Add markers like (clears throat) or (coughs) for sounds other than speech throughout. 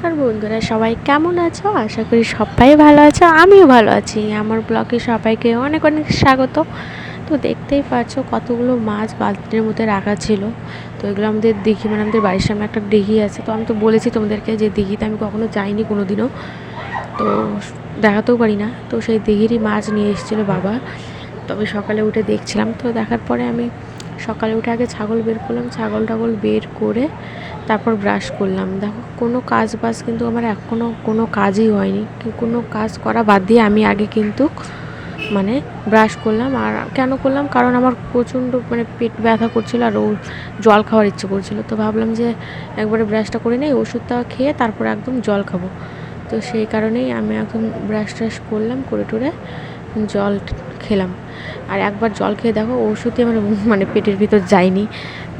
বন্ধুরা, সবাই কেমন আছো? আশা করি সবাই ভালো আছো, আমিও ভালো আছি। আমার ব্লগে সবাইকে অনেক অনেক স্বাগত। তো দেখতেই পাচ্ছ কতগুলো মাছ বালতির মধ্যে রাখা ছিল। তো এগুলো আমাদের দিঘি মানে আমাদের বাড়ির সামনে একটা দিঘি আছে। তো আমি তো বলেছি তোমাদেরকে যে দিঘিতে আমি কখনো যাইনি কোনো দিনও তো দেখাতেও পারি না। তো সেই দিঘিরই মাছ নিয়ে এসেছিল বাবা। তবে সকালে উঠে দেখছিলাম। তো দেখার পরে আমি সকালে উঠে আগে ছাগল বের করলাম। ছাগল টাগল বের করে তারপর ব্রাশ করলাম। দেখো, কোনো কাজ বাজ কিন্তু আমার এখনও কোনো কাজই হয়নি। কোনো কাজ করা বাদ দিয়ে আমি আগে কিন্তু মানে ব্রাশ করলাম। আর কেন করলাম? কারণ আমার প্রচণ্ড মানে পেট ব্যথা করছিল আর ও জল খাওয়ার ইচ্ছে করছিল। তো ভাবলাম যে একবারে ব্রাশটা করে নেই, ওষুধটা খেয়ে তারপর একদম জল খাব। তো সেই কারণেই আমি একদম ব্রাশ ট্রাশ করলাম, করে টুরে জল খেলাম। আর একবার জল খেয়ে দেখো, ওষুধই আমার মানে পেটের ভিতর যায়নি।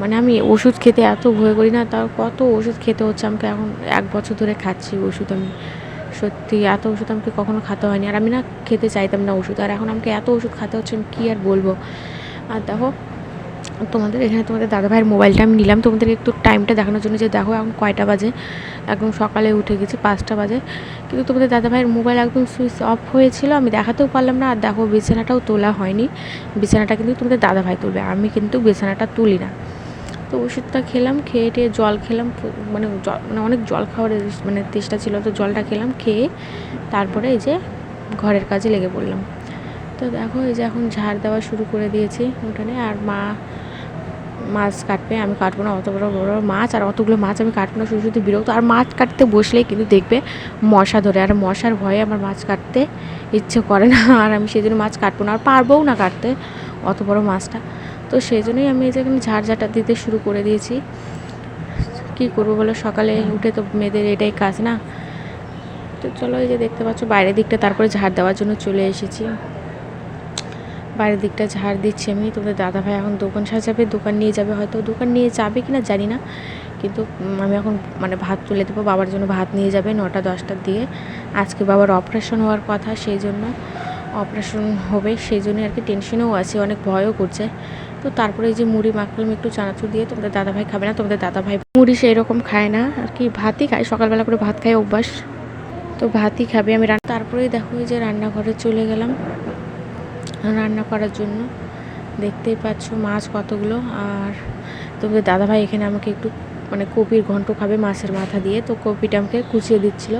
মানে আমি ওষুধ খেতে এত ভয় করি না তার কত ওষুধ খেতে হচ্ছে আমাকে এখন এক বছর ধরে খাচ্ছি ওষুধ আমি। সত্যি এত ওষুধ আমাকে কখনো খেতে হয়নি। আর আমি না খেতে চাইতাম না ওষুধ। আর এখন আমাকে এত ওষুধ খেতে হচ্ছে আমি কী আর বলব? আর দেখো তোমাদের এখানে তোমাদের দাদাভাইয়ের মোবাইলটা আমি নিলাম। তোমাদের একটু টাইমটা দেখানোর জন্য যে দেখো এখন কয়টা বাজে। একদম সকালে উঠে গেছি, পাঁচটা বাজে। কিন্তু তোমাদের দাদাভাইয়ের মোবাইল একদম সুইচ অফ হয়েছিল। আমি দেখাতেও পারলাম না, আর দেখো বিছানাটাও তোলা হয়নি। বিছানাটা কিন্তু তোমাদের দাদাভাই তুলবে, আমি কিন্তু বিছানাটা তুলি না। তো ওষুধটা খেলাম, খেয়ে টেয়ে জল খেলাম মানে জল মানে অনেক জল খাওয়ার মানে তেষ্টা ছিল। তো জলটা খেলাম, খেয়ে তারপরে এই যে ঘরের কাজে লেগে পড়লাম। তো দেখো এই যে এখন ঝাড় দেওয়া শুরু করে দিয়েছি উঠানে, আর মা মাছ কাটবে, আমি কাটবো না, অত বড় বড় মাছ, আর অতগুলো মাছ আমি কাটবো না, শুধু শুধু বিরক্ত। আর মাছ কাটতে বসলেই কিন্তু দেখবে মশা ধরে, আর মশার ভয়ে আমার মাছ কাটতে ইচ্ছে করে না, আর আমি সেই জন্য মাছ কাটবো না, আর পারবও না কাটতে অত বড় মাছটা। তো সেই জন্যই আমি এই যে এখানে ঝাড় ঝাঁটা দিতে শুরু করে দিয়েছি। কী করব বলো, সকালে উঠে তো মেয়েদের এটাই কাজ না। তো চলো এই যে দেখতে পাচ্ছ, বাইরের দিকটা তারপরে ঝাড় দেওয়ার জন্য চলে এসেছি। বাইরের দিকটা ঝাড় দিচ্ছি আমি। তোমাদের দাদাভাই এখন দোকান সাজাবে, দোকান নিয়ে যাবে হয়তো। দোকান নিয়ে যাবে কি না জানি না। কিন্তু আমি এখন মানে ভাত তুলে দেবো, বাবার জন্য ভাত নিয়ে যাবে নটা দশটার দিকে। আজকে বাবার অপারেশন হওয়ার কথা, সেই জন্য অপারেশন হবে। সেই জন্য আর কি টেনশনও আছে, অনেক ভয়ও করছে। তো তারপরে এই যে মুড়ি মাখলাম একটু চানাচুর দিয়ে, তোমাদের দাদাভাই খাবে না, তোমাদের দাদাভাই মুড়ি সেই রকম খায় না। আর কি ভাতই খায়, সকালবেলা করে ভাত খায় অভ্যাস। তো ভাতই খাবে, আমি রান্না তারপরেই দেখো যে রান্নাঘরে চলে গেলাম। রান্না করার জন্য। দেখতেই পাচ্ছ মাছ কতগুলো। আর তোমাদের দাদাভাই এখানে আমাকে একটু মানে কপির ঘন্ট খাবে মাছের মাথা দিয়ে, তো কপিটা আমাকে কুচিয়ে দিচ্ছিল।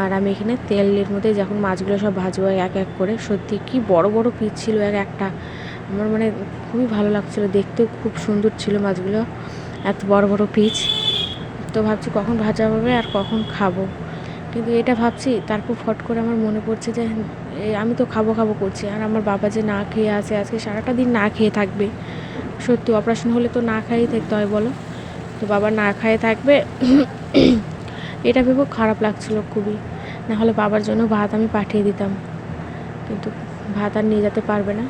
আর আমি এখানে তেলের মধ্যে যখন মাছগুলো সব ভাজবো এক এক করে, সত্যি কি বড় বড় পিস ছিল এক একটা। আমার মানে খুবই ভালো লাগছিল, দেখতেও খুব সুন্দর ছিল মাছগুলো, এত বড় বড় পিচ তো ভাবছি কখন ভাজা হবে আর কখন খাব। কিন্তু এটা ভাবছি, তারপর ফট করে আমার মনে পড়ছে যে আমি তো খাব খাব করছি। আর আমার বাবা যে না খেয়ে আছে, আজকে সারাটা দিন না খেয়ে থাকবে। সত্যি অপারেশন হলে তো না খাইয়ে থাকতে হয়, বলো? তো বাবা না খায়ে থাকবে, (coughs) এটা ভেবে খারাপ লাগছিল খুবই। না হলে বাবার জন্য ভাত আমি পাঠিয়ে দিতাম। কিন্তু ভাত আর নিয়ে যেতে পারবে না।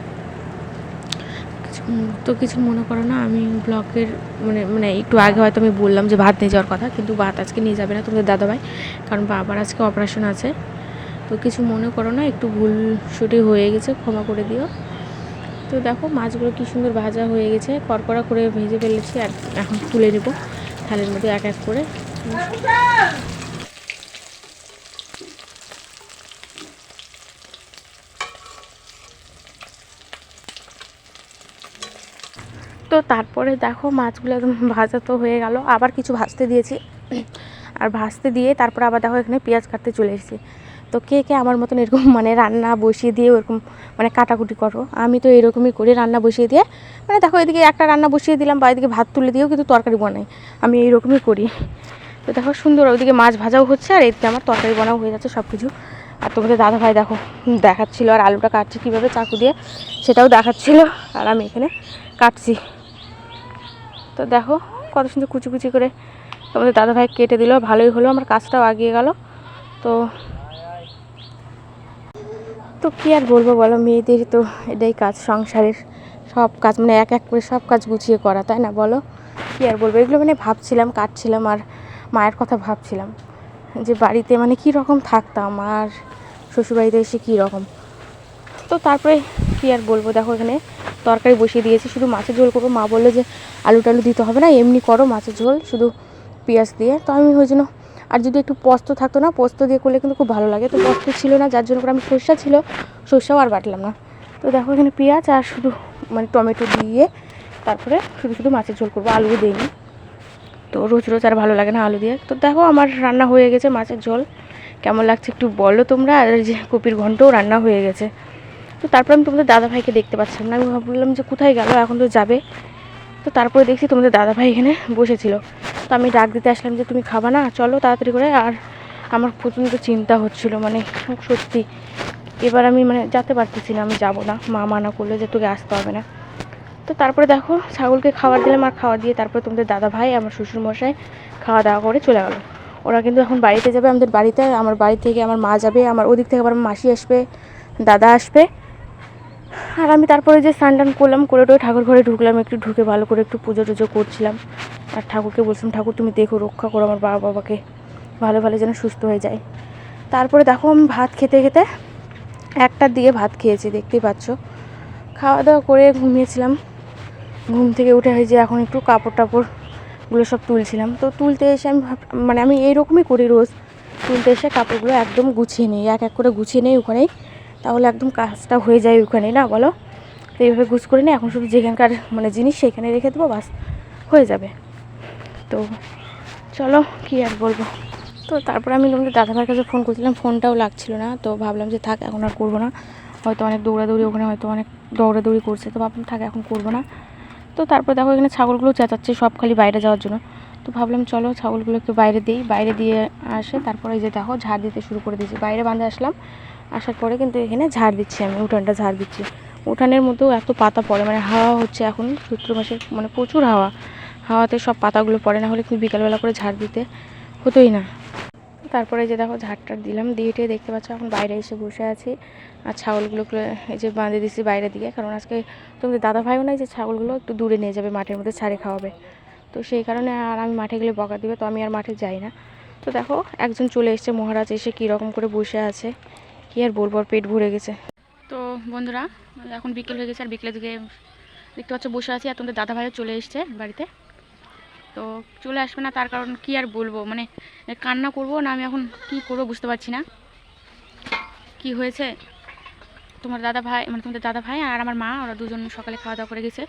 কিছু তো কিছু মনে করো না, আমি ব্লকের মানে মানে একটু আগে হয়তো আমি বললাম যে ভাত নিয়ে যাওয়ার কথা, কিন্তু ভাত আজকে নিয়ে যাবে না তোমাদের দাদাভাই, কারণ বাবার আজকে অপারেশন আছে। তো কিছু মনে করো না, একটু ভুল ছুটি হয়ে গেছে, ক্ষমা করে দিও। তো দেখো মাছগুলো কি সুন্দর ভাজা হয়ে গেছে, কড়কড়া করে ভেজে ফেলেছি আর এখন তুলে নেব থালের মধ্যে এক এক করে। তো তারপরে দেখো মাছগুলো একদম ভাজা তো হয়ে গেল, আবার কিছু ভাজতে দিয়েছি। আর ভাজতে দিয়ে তারপর আবার দেখো এখানে পেঁয়াজ কাটতে চলে এসেছি। তো কে কে আমার মতন এরকম (laughs) মানে রান্না বসিয়ে দিয়ে ওরকম মানে কাটাকুটি করো, আমি তো এরকমই করি রান্না বসিয়ে দিয়ে। মানে দেখো এদিকে একটা রান্না বসিয়ে দিলাম বা এদিকে ভাত তুলে দিয়েও কিন্তু তরকারি বানাই, আমি এইরকমই করি। তো দেখো সুন্দর ওইদিকে মাছ ভাজাও হচ্ছে আর এদিকে আমার তরকারি বানাও হয়ে যাচ্ছে সব কিছু আর তোমাদের দাদা ভাই দেখো দেখাচ্ছিলো আর আলুটা কাটছে কীভাবে চাকু দিয়ে, সেটাও দেখাচ্ছিলো আর আমি এখানে কাটছি। তো দেখো কত সুন্দর কুচি কুচি করে তোমাদের দাদাভাই কেটে দিল, ভালোই হলো, আমার কাজটাও আগিয়ে গেল। তো তো কী আর বলব বলো, মেয়েদের তো এটাই কাজ, সংসারের সব কাজ মানে এক এক করে সব কাজ গুছিয়ে করা, তাই না বলো? কী আর বলব, এগুলো মানে ভাবছিলাম, কাটছিলাম আর মায়ের কথা ভাবছিলাম যে বাড়িতে মানে কী রকম থাকতাম আর শ্বশুরবাড়িতে এসে কী রকম। তো তারপরে কী আর বলব, দেখো এখানে তরকারি বসিয়ে দিয়েছি, শুধু মাছের ঝোল করব। মা বলল যে আলু টালু দিতে হবে না, এমনি করো মাছের ঝোল, শুধু পেঁয়াজ দিয়ে। তো আমি ওই জন্য আর যদি একটু পোস্ত থাকতো না, পোস্ত দিয়ে করলে কিন্তু খুব ভালো লাগে। তো পোস্ত ছিল না, যার জন্য করে আমি সর্ষা ছিল, সর্ষাও আর বাটলাম না। তো দেখো এখানে পেঁয়াজ আর শুধু মানে টমেটো দিয়ে তারপরে শুধু শুধু মাছের ঝোল করব, আলু দিইনি। তো রোজ রোজ আর ভালো লাগে না আলু দিয়ে। তো দেখো আমার রান্না হয়ে গেছে মাছের ঝোল। কেমন লাগছে একটু বলো তোমরা। আর যে কপির ঘন্টও রান্না হয়ে গেছে। তো তারপর আমি তোমাদের দাদাভাইকে দেখতে পাচ্ছিলাম না। আমি ভাবলাম যে কোথায় গেল, এখন তো যাবে। তো তারপরে দেখছি তোমাদের দাদাভাই এখানে বসেছিল। তো আমি ডাক দিতে আসলাম যে, তুমি খাবা না? চলো তাড়াতাড়ি করে। আর আমার প্রচণ্ড চিন্তা হচ্ছিল মানে সত্যি। এবার আমি মানে যেতে পারতেছি না, আমি যাব না। মা মানা করল যে, তোকে আসতে হবে না। তো তারপরে দেখো, ছাগলকে খাবার দিলাম আর খাওয়া দিয়ে তারপরে তোমাদের দাদা ভাই, আমার শ্বশুর মশাই খাওয়া দাওয়া করে চলে গেলো। ওরা কিন্তু এখন বাড়িতে যাবে, আমাদের বাড়িতে, আমার বাড়ি থেকে আমার মা যাবে, আমার ওদিক থেকে আবার আমার মাসি আসবে, দাদা আসবে। আর আমি তারপরে যে স্নান টান করলাম করে ঠাকুর ঘরে ঢুকলাম, একটু ঢুকে ভালো করে একটু পুজো টুজো করছিলাম। আর ঠাকুরকে বলছিলাম, ঠাকুর, তুমি দেখো, রক্ষা করো আমার বাবা বাবাকে। ভালো ভালো যেন সুস্থ হয়ে যায়। তারপরে দেখো আমি ভাত খেতে খেতে একটা দিয়ে ভাত খেয়েছি, দেখতেই পাচ্ছ। খাওয়া দাওয়া করে ঘুমিয়েছিলাম। ঘুম থেকে উঠে হয়ে যে এখন একটু কাপড় টাপড়গুলো সব তুলছিলাম। তো তুলতে এসে আমি মানে আমি এইরকমই করি রোজ। তুলতে এসে কাপড়গুলো একদম গুছিয়ে নিই, এক এক করে গুছিয়ে নিই ওখানেই তাহলে একদম কাজটা হয়ে যায় ওখানেই না বলো? তো এইভাবে গুছ করে নিই এখন শুধু যেখানকার মানে জিনিস সেখানে রেখে দেবো, বাস হয়ে যাবে। তো চলো, কী আর বলব? তো তারপরে আমি তোমাদের দাদাভাইয়ের কাছে ফোন করছিলাম ফোনটাও লাগছিল না, তো ভাবলাম যে থাক, এখন আর করব না। হয়তো অনেক দৌড়াদৌড়ি ওখানে, হয়তো অনেক দৌড়াদৌড়ি করছে, তো ভাবলাম থাক, এখন করব না। তো তারপর দেখো, এখানে ছাগলগুলো চেঁচাচ্ছে সব খালি বাইরে যাওয়ার জন্য। তো ভাবলাম চলো ছাগলগুলো একটু বাইরে দিই, বাইরে দিয়ে আসে, তারপরে এই যে দেখো, ঝাড় দিতে শুরু করে দিয়েছি। বাইরে বাঁধে আসলাম, আসার পরে কিন্তু এখানে ঝাড় দিচ্ছি আমি, উঠানটা ঝাড় দিচ্ছি। উঠানের মধ্যেও এত পাতা পড়ে মানে হাওয়া হচ্ছে এখন চৈত্র মাসের মানে প্রচুর হাওয়া। হাওয়াতে সব পাতাগুলো পড়ে, না হলে কিন্তু বিকালবেলা করে ঝাড় দিতে হতোই না। তারপরে যে দেখো ঝাড়টা দিলাম, দিয়ে টিয়ে দেখতে পাচ্ছ এখন বাইরে এসে বসে আছি। আর ছাগলগুলোকে এই যে বাঁধে দিছি বাইরে দিকে, কারণ আজকে তোমাদের দাদা ভাইও নাই যে ছাগলগুলো একটু দূরে নিয়ে যাবে মাঠের মধ্যে ছাড়ে খাওয়াবে। তো সেই কারণে আর আমি মাঠে গেলে বকা দিবে, তো আমি আর মাঠে যাই না। তো দেখো একজন চলে এসছে, মহারাজ এসে কী রকম করে বসে আছে, কি আর বলব পেট ভরে গেছে। তো বন্ধুরা, এখন বিকেল হয়ে গেছে, আর বিকেলের দিকে দেখতে পাচ্ছ বসে আছি, আর তোমাদের দাদা ভাইও চলে এসছে বাড়িতে। তো চলে আসবে না, তার কারণ কি আর বলব? মানে কান্না করব না, আমি এখন কি করব বুঝতে পারছি না। কি হয়েছে? তোমার দাদা ভাই মানে তোমাদের দাদা ভাই আর আমার মা, ওরা দুজন সকালে খাওয়া দাওয়া করে গেছে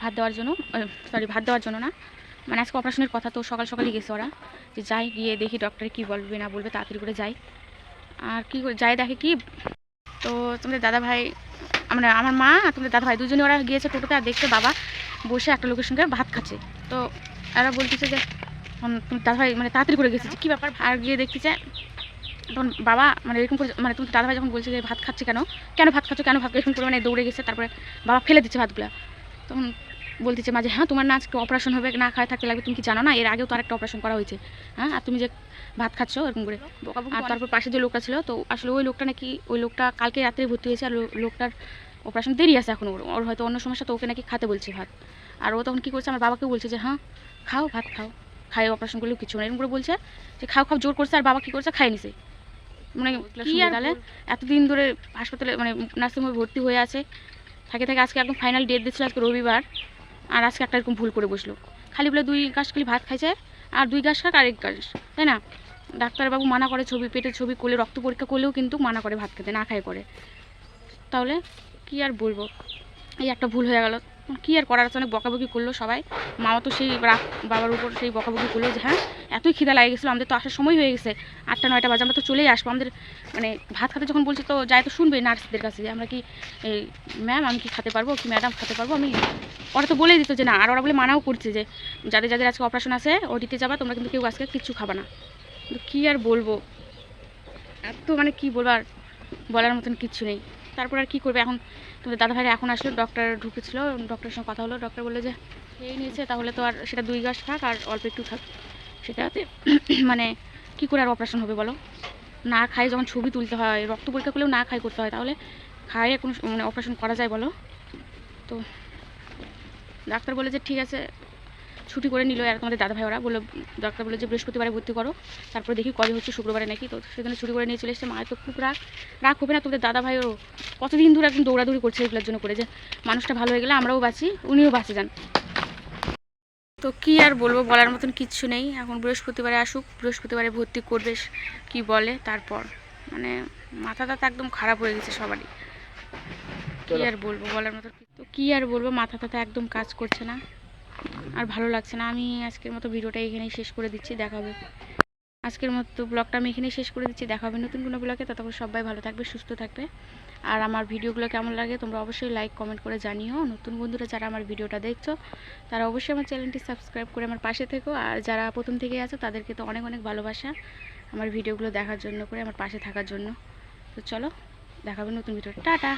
ভাত দেওয়ার জন্য। সরি ভাত দেওয়ার জন্য না। মানে আজকে অপারেশনের কথা, তো সকাল সকালই গেছে ওরা। যে যাই গিয়ে দেখি ডক্টরে কি বলবে, না বলবে, তাড়াতাড়ি করে যাই। আর কি করে, যাই দেখে কি? তো তোমাদের দাদা ভাই মানে আমার মা আর তোমাদের দাদা ভাই, দুজনে ওরা গিয়েছে টোটোতে আর দেখছে বাবা বসে একটা লোকের সঙ্গে ভাত খাচ্ছে। তো এরা বলতেছে যে তুমি দাদা মানে তাড়াতাড়ি করে গেছে। কী ব্যাপার? আর গিয়ে দেখতেছে তখন বাবা মানে এরকম করে মানে তুমি দাদা ভাই যখন বলছে যে ভাত খাচ্ছে কেন? কেন ভাত খাচ্ছ? কেন ভাত এরকম করে মানে দৌড়ে গেছে তারপরে বাবা ফেলে দিচ্ছে ভাতগুলা। তখন বলতেছে মাঝে হ্যাঁ তোমার না আজকে অপারেশন হবে না খায় থাকতে লাগবে তুমি কি জানো না? এর আগেও তো আরেকটা অপারেশন করা হয়েছে। হ্যাঁ আর তুমি যে ভাত খাচ্ছ এরকম করে। আর তারপর পাশে যে লোকটা ছিল তো আসলে ওই লোকটা নাকি ওই লোকটা কালকে রাত্রে ভর্তি হয়েছে আর লোকটার অপারেশন দেরি আছে এখন ওর। ওর হয়তো অন্য সমস্যা তো ওকে নাকি খাতে বলছে ভাত। আর ও তখন কী করছে আমার বাবাকে বলছে যে হ্যাঁ খাও ভাত খাও। খাই অপারেশন করলেও কিছু না। এরকম করে বলছে যে খাও খাও জোর করছে আর বাবা কী করছে? খাই নিছে। মানে কি আর তাহলে? এতদিন ধরে হাসপাতালে মানে নার্সিংহোমে ভর্তি হয়ে আছে। থাকে থাকে আজকে একদম ফাইনাল ডেট দিচ্ছিল আজকে রবিবার। আর আজকে একটা এরকম ভুল করে বসল। খালি বলে দুই গাছ খালি ভাত খাইছে আর দুই গাছ খাক আর এক গাছ তাই না? ডাক্তারবাবু মানা করে ছবি পেটের ছবি করলে রক্ত পরীক্ষা করলেও কিন্তু মানা করে ভাত খেতে না খায় করে। তাহলে কি আর বলব? এই একটা ভুল হয়ে গেল। কি আর করার আছে? অনেক বকাবকি করল সবাই। মাও তো সেই বাবার উপর সেই বকাবকি করল যে হ্যাঁ এতই খিদা লাগে গেছিল, আমাদের তো আসার সময় হয়ে গেছে। আটটা, নয়টা বাজে, আমরা তো চলেই আসব। আমাদের মানে ভাত খাতে যখন বলছে, তো যাই তো শুনবে নার্সদের কাছে যে, আমরা কি ম্যাম আমি কি খেতে পারব, কি ম্যাডাম খেতে পারব? আমি, ওরা তো বলেই দিত যে, না। আর ওরা বলে মানাও করছে যে, যাদের যাদের আজকে অপারেশন আছে ওটিতে যাবা, তোমরা কিন্তু কেউ আজকে কিচ্ছু খাবা না। কী আর বলব? এত মানে কি বলব আর বলার মতন কিচ্ছু নেই। তারপর আর কী করবে? এখন তোমাদের দাদা ভাইরা এখন আসলো ডক্টর ঢুকেছিল ডক্টরের সঙ্গে কথা হলো। ডক্টর বলল যে, খেয়ে নিয়েছে, তাহলে তো আর সেটা দুই গাছ থাক, আর অল্প একটু থাক। সেটাতে (clears throat) মানে কী করে আর অপারেশন হবে বলো? না খাই যখন ছবি তুলতে হয়, রক্ত পরীক্ষা করলেও না খাই করতে হয়, তাহলে খাইয়ে কোনো মানে অপারেশন করা যায় বলো? তো ডাক্তার বলে যে, ঠিক আছে ছুটি করে নিল আর আমাদের দাদা ভাই ওরা। বলল ডাক্তার বলে যে, বৃহস্পতিবারে ভর্তি করো। তারপরে দেখি কবে হচ্ছে, শুক্রবারে নাকি। তো সেখানে ছুটি করে নিয়ে চলে এসছে। মায়ের তো খুব রাগ। রাগ হবে না তোদের দাদা ভাইও কতদিন ধরে একদম দৌড়াদৌড়ি করছে এগুলোর জন্য করে যে, মানুষটা ভালো হয়ে গেলে আমরাও বাঁচি, উনিও বাঁচে যান। তো কি আর বলব, বলার মতন কিচ্ছু নেই। এখন বৃহস্পতিবারে আসুক, বৃহস্পতিবারে ভর্তি করবে কি বলে তারপর। মানে মাথা তো একদম খারাপ হয়ে গেছে সবারই। কি আর বলব, বলার মতো তো কি আর বলব মাথা তো একদম কাজ করছে না। আর ভালো লাগছে না। আমি আজকের মতো ভিডিওটা এখানেই শেষ করে দিচ্ছি দেখাবে আজকের মতো ব্লগটা আমি এখানেই শেষ করে দিচ্ছি, দেখা হবে নতুন কোনো ব্লগে। ততক্ষণ সবাই ভালো থাকবে, সুস্থ থাকবে। আর আমার ভিডিওগুলো কেমন লাগে তোমরা অবশ্যই লাইক কমেন্ট করে জানিও। নতুন বন্ধুরা যারা আমার ভিডিওটা দেখছ, তারা অবশ্যই আমার চ্যানেলটি সাবস্ক্রাইব করে আমার পাশে থেকো। আর যারা প্রথম থেকে আছো, তাদেরকে তো অনেক অনেক ভালোবাসা আমার ভিডিওগুলো দেখার জন্য করে, আমার পাশে থাকার জন্য। তো চলো দেখাবে নতুন ভিডিও টাটা!